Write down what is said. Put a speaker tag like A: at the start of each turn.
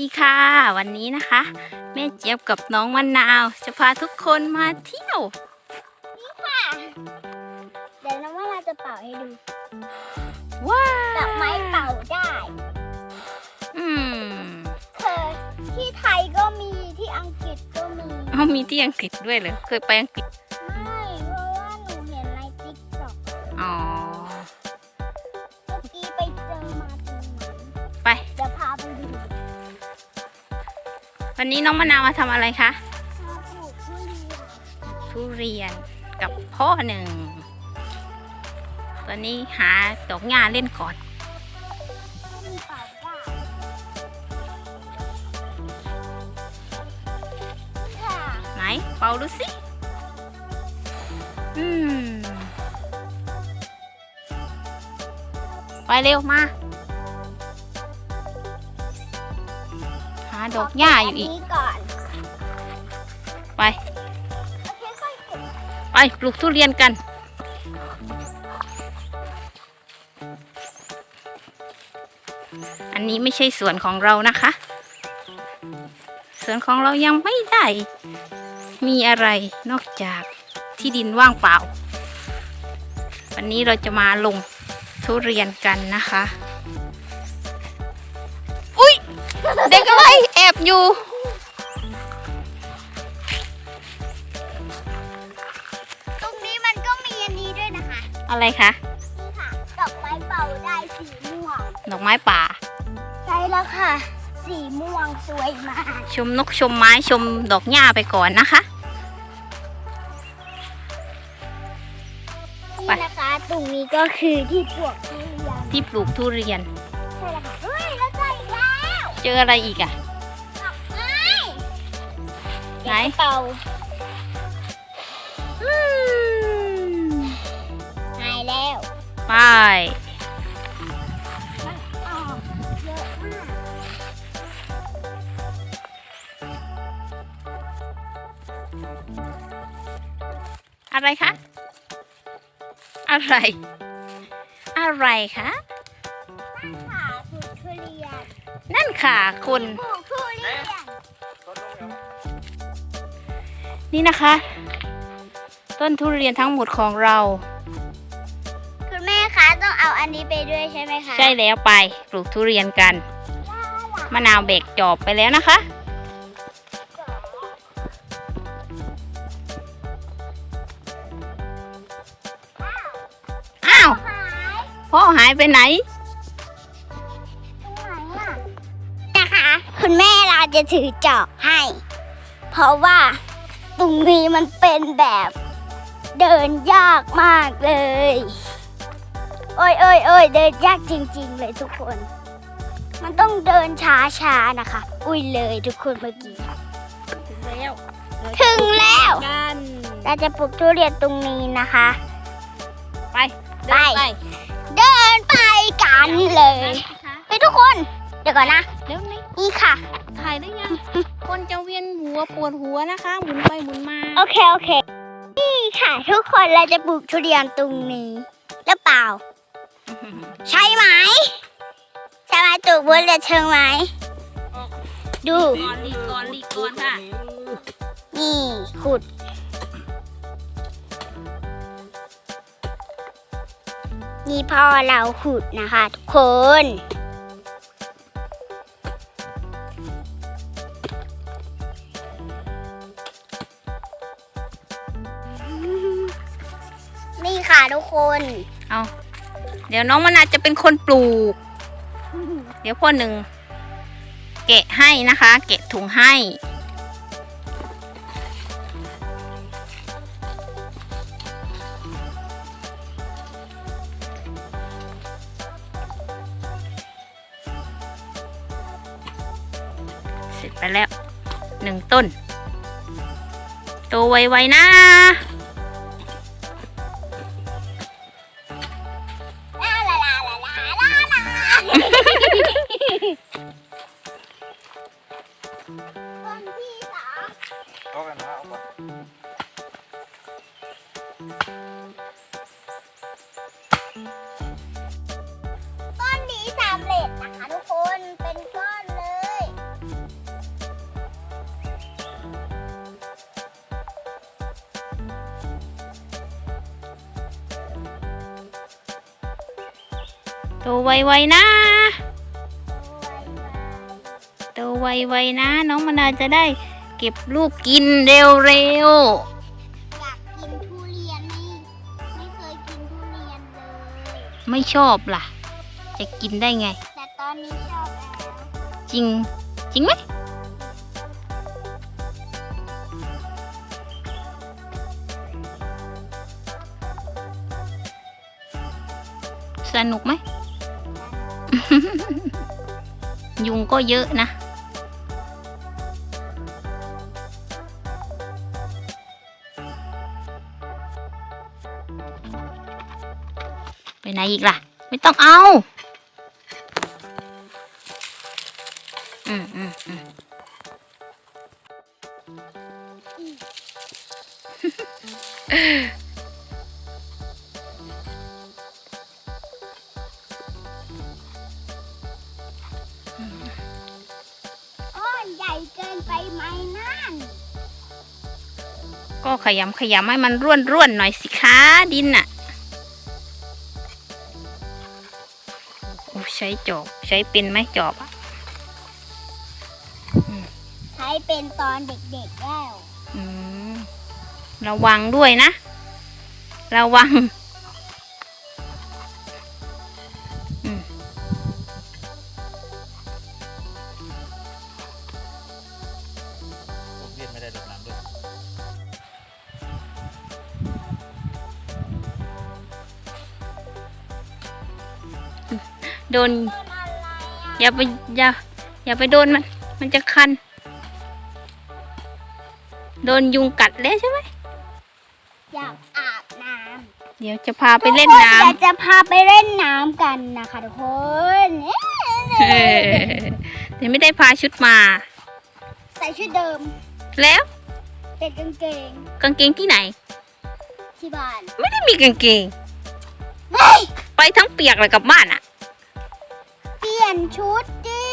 A: ดีค่ะ วันนี้นะคะ แม่เจี๊ยบกับน้องมะนาว จะพาทุกคนมาเที่ยว
B: ค่ะ เดี๋ยวน้องว่าเราจะเป่าให้ดู
A: ว้า
B: ดอกไม้เป่าได้
A: อืม
B: เคยที่ไทยก็มีที่อังกฤษก็มี
A: เอามีที่อังกฤษด้วยเหรอเคยไปอังกฤษ
B: วันนี้น้อง
A: มะนาวมาทำอะไรคะ
B: มาปลูกทุเรียน
A: ทุเรียนกับพ่อหนึ่ง ตอนนี้หาดอกหญ้าเล่นก่อน
B: มีเป่าได้ค่ะ
A: ไหนเป่าดูสิ อืม ไปเร็วมา ดอกหญ้าอยู่อีก
B: นนี้ก่อน
A: ไป
B: โอเคค่อยเก็บ
A: ไปปลูกทุเรียนกัน อันนี้ไม่ใช่สวนของเรานะคะ สวนของเรายังไม่ได้ มีอะไรนอกจากที่ดินว่างเปล่า วันนี้เราจะมาลงทุเรียนกันนะคะ อุ้ยเด็กอะไรแอ บอยู่
B: ตรงนี้มันก็มีอันนี้ด้วยนะคะ
A: อะไรคะ
B: นี่ค่ะ ดอกไม้เป่าได้สีม่วง
A: ดอกไม้ป่า
B: ใช่แล้วค่ะ สีม่วงสวยมาก
A: ชมนกชมไม้ชมดอกหญ้าไปก่อนนะคะไป
B: นี่นะคะ ตรงนี้ก็คือที่ปลวกทุเรียน
A: ที่ปลูกทุเรียน
B: ใช่แล้วค่ะเฮ้ยแล้วเจออีกแล้ว
A: เจออะไรอีกอะ
B: ดอกไม้
A: ไหน
B: เดี๋ยวจะเป่า
A: อืม
B: หายแล้ว
A: ไป
B: มันออกเยอะมาก
A: อะไรคะ อะไร อะไรคะ
B: ค่ะปลูกทุเรียน
A: นั่นค่ะคุณ
B: ปลูกทุเรียน
A: นี่นะคะ ต้นทุเรียนทั้งหมดของเรา
B: คุณแม่คะต้องเอาอันนี้ไปด้วยใช่ไหมคะ
A: ใช่แล้วไปปลูกทุเรียนกันมะนาวเบกจอบไปแล้วนะคะ อ้าว
B: หาย
A: พ่อหายไปไหน
B: ตรงไหนอะนะคะ คุณแม่เราจะถือจอบให้ เพราะว่า ตรงนี้มันเป็นแบบเดินยากมากเลย โอ้ยโอ้ยโอ้ยเดินยากจริง ๆ เลยทุกคน มันต้องเดินช้าๆนะคะ อุ้ยเลยทุกคนเมื่อกี้
A: ถึงแล้ว
B: ถึงแล้ว
A: กัน
B: เราจะปลูกทุเรียนตรงนี้นะคะ
A: ไปเดินไป
B: เดินไปกันเลย ไปทุกคน เดี๋ยวก่อนนะ
A: เดี๋ยว นี้
B: นี่ค่ะ
A: ถ่ายได้ยัง คนจะเวียนหัวปวดหัวนะคะ หมุนไปหมุนมา
B: โอเค โอเค นี่ค่ะ ทุกคนเราจะปลูกทุเรียนตรงนี้หรือเปล่า ใช่ไหมใช่ไหมปลูกบนเรือเชิงไหม ดู
A: ก่อนรีก่อนรีก่อนค่ะ
B: นี่ขุด นี่พ่อเราขุดนะคะ ทุกคน ทุกคน
A: เอาเดี๋ยวน้องมะนาวจะเป็นคนปลูก เดี๋ยวพ่อหนึ่งแกะให้นะคะ แกะถุงให้เสร็จไปแล้วหนึ่งต้น โตไวๆนะ โตไวๆนะโตไวๆนะ น้องมะนาวจะได้เก็บลูกกินเร็ว
B: อยากกินทุเรียนนี่ไม่เคยกินทุเรียนเลย
A: ๆ ไม่ชอบล่ะ จะกินได้ไง
B: แต่ตอนนี้ชอบแล้ว
A: จริง จริงไหมสนุกไหม ยุงก็เยอะนะ ไปไหนอีกล่ะ ไม่ต้องเอาอืมอืมอืม
B: อ้ ไปไหมนั่น
A: ก็ขยำขยำให้มันร่วนร่วนๆหน่อยสิคะดินน่ะโอ้ใช้จอบใช้เป็นไหมจอบอะ
B: ใช้เป็นตอนเด็กๆแล้ว
A: อืมระวังด้วยนะ ระวัง โดน
B: ต้นอะไรอะ
A: อย่าไปอย่าอย่าไปโดนมัน มันจะคัน โดนยุงกัดแล้วใช่ไหม
B: อยากอาบน้
A: เดี๋ยวจะพาำไปเล่นน้
B: ทุกคเดี๋ยวจะพาไปเล่นน้ำกันนะคะทุกคนำ
A: เออแต่ไม่ได้พาชุดมา
B: ใส่ชุดเดิม
A: แล้ว
B: เป็นกางเกง
A: กางเกงที่ไหน
B: ที่บ้าน
A: ไม่ได้มีกางเกง
B: เฮ้ย
A: ไปทั้งเปียกเลยกลับบ้านอะ
B: เป ลี่ยนชุดดิ